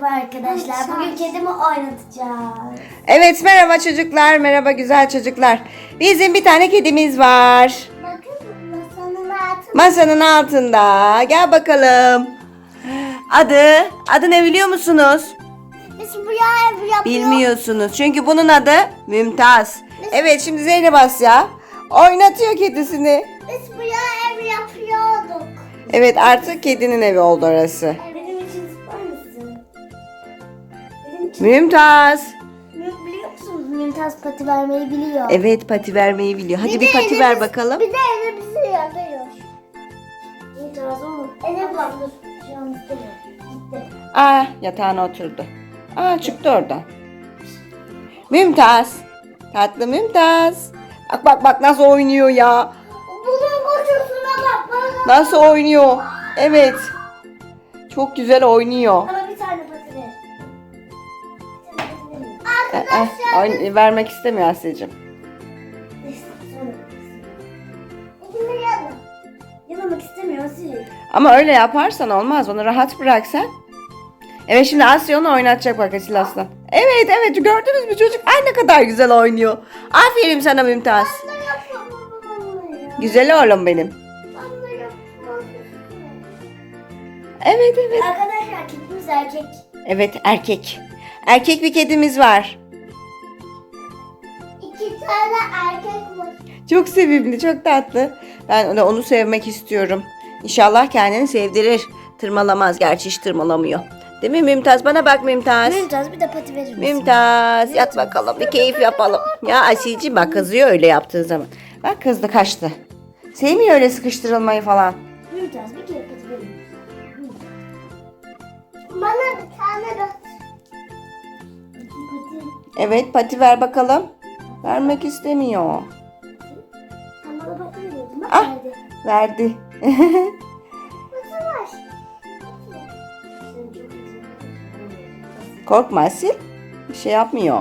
Merhaba arkadaşlar. Bugün kedimi oynatacağız. Evet merhaba çocuklar, merhaba güzel çocuklar. Bizim bir tane kedimiz var. Bakın masanın altında. Masanın altında. Gel bakalım. Adı, adı ne biliyor musunuz? Biz buraya ev yapıyoruz. Bilmiyorsunuz. Çünkü bunun adı Mümtaz. Evet şimdi Zeynep Asya oynatıyor kedisini. Biz buraya ev yapıyorduk. Evet artık kedinin evi oldu orası. Benim Mümtaz. Mü- Biliyor musunuz? Mümtaz pati vermeyi biliyor. Evet pati vermeyi biliyor. Hadi bir de pati ver bakalım. Bir de elimizi yapıyor. Mümtaz oğlum. Elim dur. Şu an istemiyorum. Gitti. Aa yatağına oturdu. Aa çıktı oradan. Mümtaz. Tatlı Mümtaz. Bak bak bak nasıl oynuyor ya. Bunun kocasına bak. Nasıl oynuyor. Evet. Çok güzel oynuyor. Arkadaşlar. oyn- vermek istemiyor Asya'cığım. Yalamak istemiyor Asil. Ama öyle yaparsan olmaz. Onu rahat bıraksan. Evet şimdi Asya onu oynatacak bak Asil Aslan. Evet evet gördünüz mü çocuk? Ay ne kadar güzel oynuyor. Aferin sana Mümtaz. Ya. Güzel oğlum benim. İstiyorum. Evet evet. Arkadaşlar kedimiz erkek. Evet erkek. Erkek bir kedimiz var. Tane erkek var. Çok sevimli, çok tatlı. Ben onu, onu sevmek istiyorum. İnşallah kendini sevdirir. Tırmalamaz. Gerçi hiç tırmalamıyor. Değil mi Mümtaz? Bana bak Mümtaz. Mümtaz bir de pati verir misin? Mümtaz yat bakalım bir keyif yapalım. Ya Asilciğim bak kızıyor öyle yaptığın zaman. Bak kızdı kaçtı. Sevmiyor öyle sıkıştırılmayı falan. Mümtaz bir kere pati verir misin? Bana bir tane de. Evet pati ver bakalım. Vermek istemiyor. Sen bana. Bak Ah. nerede? Verdi. Pati var. Sen çok güzel. Korkma Asil. Bir şey yapmıyor.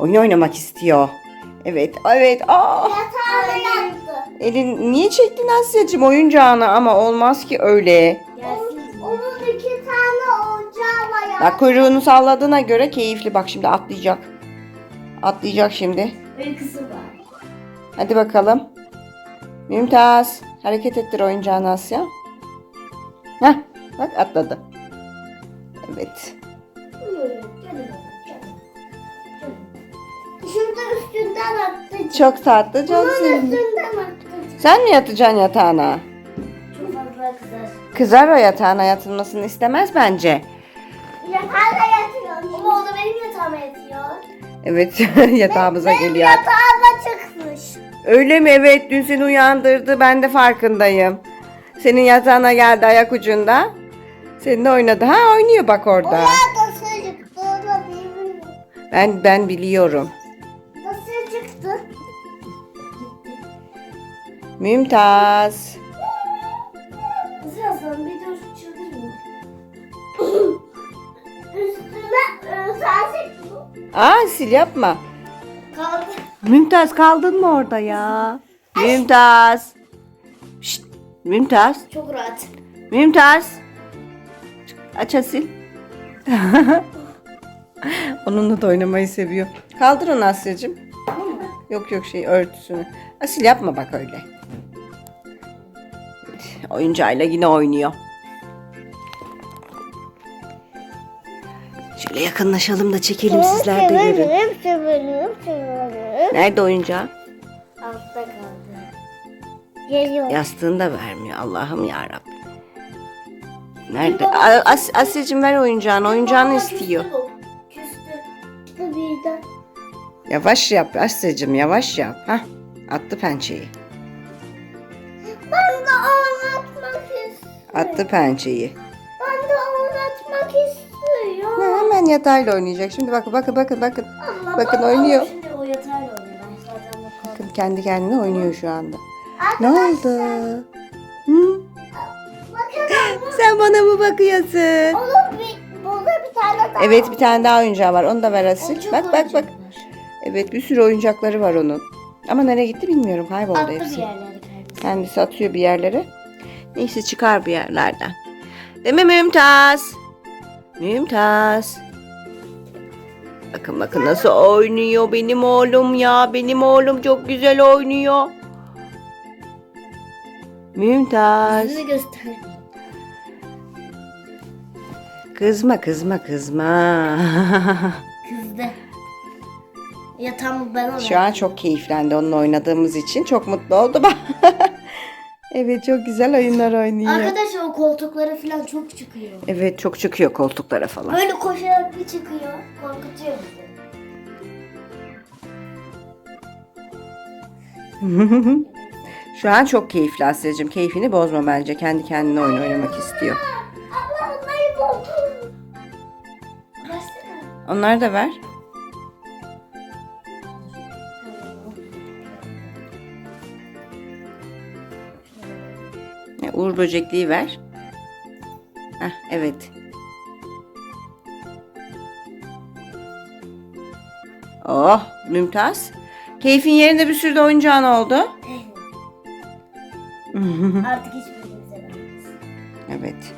Oyun oynamak istiyor. Evet, evet. Aa, Yatağına yattı. elin niye çektin Asya'cığım oyuncağını ama olmaz ki öyle. Onun, onun iki tane oyuncağı var ya. Bak kuyruğunu salladığına göre keyifli. Bak şimdi atlayacak. Atlayacak şimdi. Uykusu var. Hadi bakalım. Mümtaz. Hareket ettir oyuncağını Asya. Heh, bak atladı. Evet. Şurada üstünden attı. Çok tatlı, çok Bunun sevimli. üstünden attı. Sen mi yatacaksın yatağına? Çok fazla kızar. Kızar o yatağına yatılmasını istemez bence. Yatağına yatıyor. Ama o da benim yatağıma yatıyor. Evet yatağımıza Benim geliyor. yatağıma çıkmış. Öyle mi? Evet dün seni uyandırdı. Ben de farkındayım. Senin yatağına geldi ayak ucunda. Seninle oynadı. Ha oynuyor bak orada. nasıl çıktı? Onu bilmiyorum. Ben ben biliyorum. Nasıl çıktı? Mümtaz. Birazdan bir dur çıldırma. Sensin. Aa sil yapma. Kaldı. Mümtaz kaldın mı orada ya? Mümtaz. Şşt, Mümtaz. Çok rahat. Mümtaz. Aç Asil. Onunla da oynamayı seviyor. Kaldır onu Asya'cığım. Yok yok şey örtüsünü. Asil yapma bak öyle. Oyuncağıyla yine oynuyor. Şöyle yakınlaşalım da çekelim sizler de görün. Nerede oyuncağı? Altta kaldı. Geliyor. Yastığını da vermiyor. Allah'ım ya Nerede? A- As Asya'cığım ver oyuncağını. Oyuncağını istiyor. Küstü. Küstü birden. Yavaş yap Asya'cığım yavaş yap. Hah attı pençeyi. Ben de oynatmak istiyorum. Attı pençeyi. Yatağıyla oynayacak. Şimdi bakın bakın bakın bakın. Allah, Bakın bak- oynuyor. Şimdi o yatağıyla oynuyor. Ben zaten bakalım. Bakın kendi kendine oynuyor şu anda. Ne oldu? Hı? Bakın Sen bana mı bakıyorsun? onun bir, burada bir tane daha Evet bir tane daha oyuncağı var. Onu da ver Asil. Bak bak bak. Evet bir sürü oyuncakları var onun. Ama nereye gitti bilmiyorum. Kayboldu Attı bir hepsi. yerlere. Kendisi atıyor bir yerlere. Neyse çıkar bir yerlerden. Değil mi Mümtaz? Mümtaz. Bakın bakın nasıl oynuyor benim oğlum ya. Benim oğlum çok güzel oynuyor. Mümtaz. Yüzünü göster. Kızma kızma kızma. Kızdı. Ya tam ben. Şu an çok keyiflendi onunla oynadığımız için. Çok mutlu oldu. evet çok güzel oyunlar oynuyor. Arkadaşlar o koltukları falan çok çıkıyor. Evet çok çıkıyor koltuklara falan. Böyle koşarak bir çıkıyor. Korkutuyor bizi. Şu an çok keyifli Asya'cığım. Keyfini bozma bence. Kendi kendine oyun oynamak istiyor. Abla onları koltuğum. Versene. Onları da ver. Ya, Uğur böcekliği ver. Heh, evet. Oh Mümtaz. Keyfin yerinde bir sürü de oyuncağın oldu. Artık hiçbirimize vermez. Evet.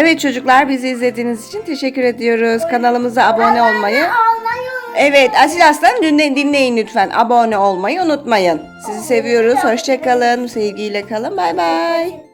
Evet çocuklar bizi izlediğiniz için teşekkür ediyoruz. Kanalımıza abone olmayı. Evet Asil Aslan dinle- dinleyin lütfen. Abone olmayı unutmayın. Sizi seviyoruz. Hoşçakalın. Sevgiyle kalın. Bay bay.